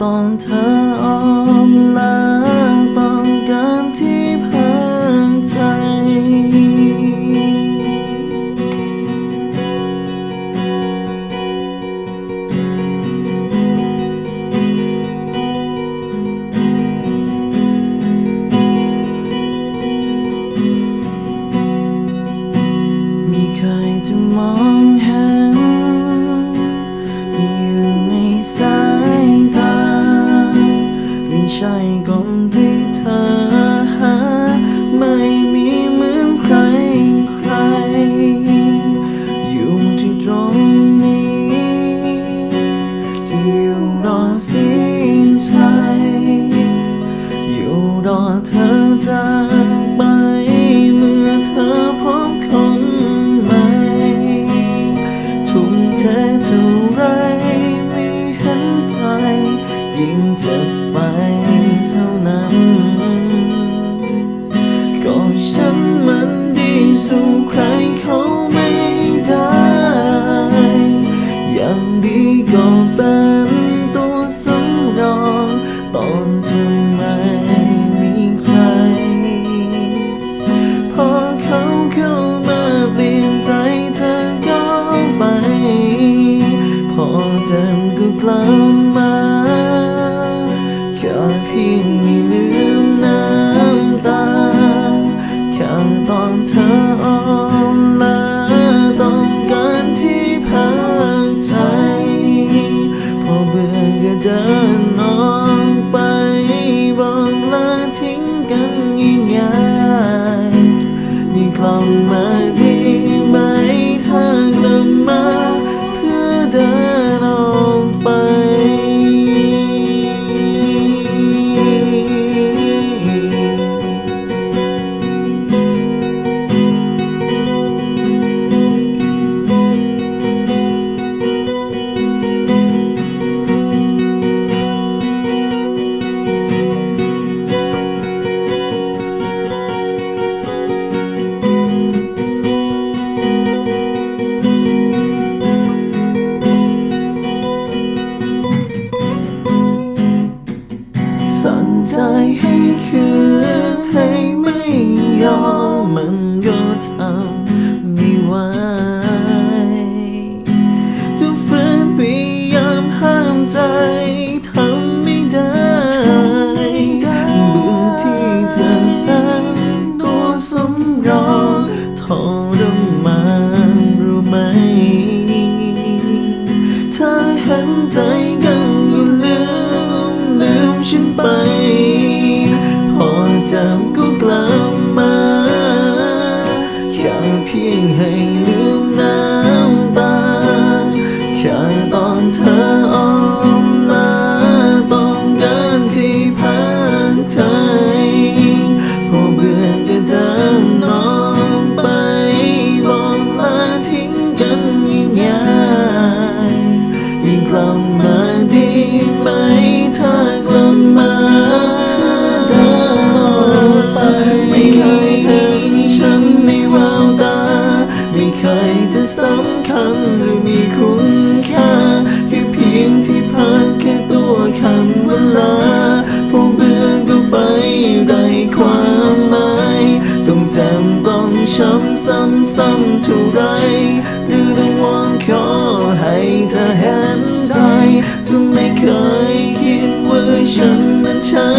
ตอนเธออ่อนล้า รอเสียใจอยู่รอเธอจ มาแค่เพียงไม่ลืมน้ำตา แค่ตอนเธอออนล้าต้องการที่พักใจ พอเบื่อก็เดินออกไป บอกลาทิ้งกันง่ายๆยิ่งกลับมา คืนให้ไม่ยอมมันก็ทำไม่ไหวจะฝืนพยายามห้ามใจทำไม่ได้เบื่อที่จะเป็นตัวสำรองทรมานรู้ไหม ถ้าเห็นใจกันก็ลืมลืมฉันไป จำก็กลับมาแค่เพียงให้ลืมน้ำตาแค่ตอนเธออ่อนล้าต้องการที่พักใจพอเบื่อก็เดินออกไปบอกลาทิ้งกันง่ายๆยิ่งกลับ คัญหรือมีคุณค่าแค่เพียงที่พักแค่ตัวคันเวลาพอเบื่อก็ไปไรความหมายต้องจำต้องช้ำซ้ำซ้ำเท่าไรหรือต้องวอนขอให้เธอเห็นใจจะไม่เคยคิดว่าฉันนั้นใช่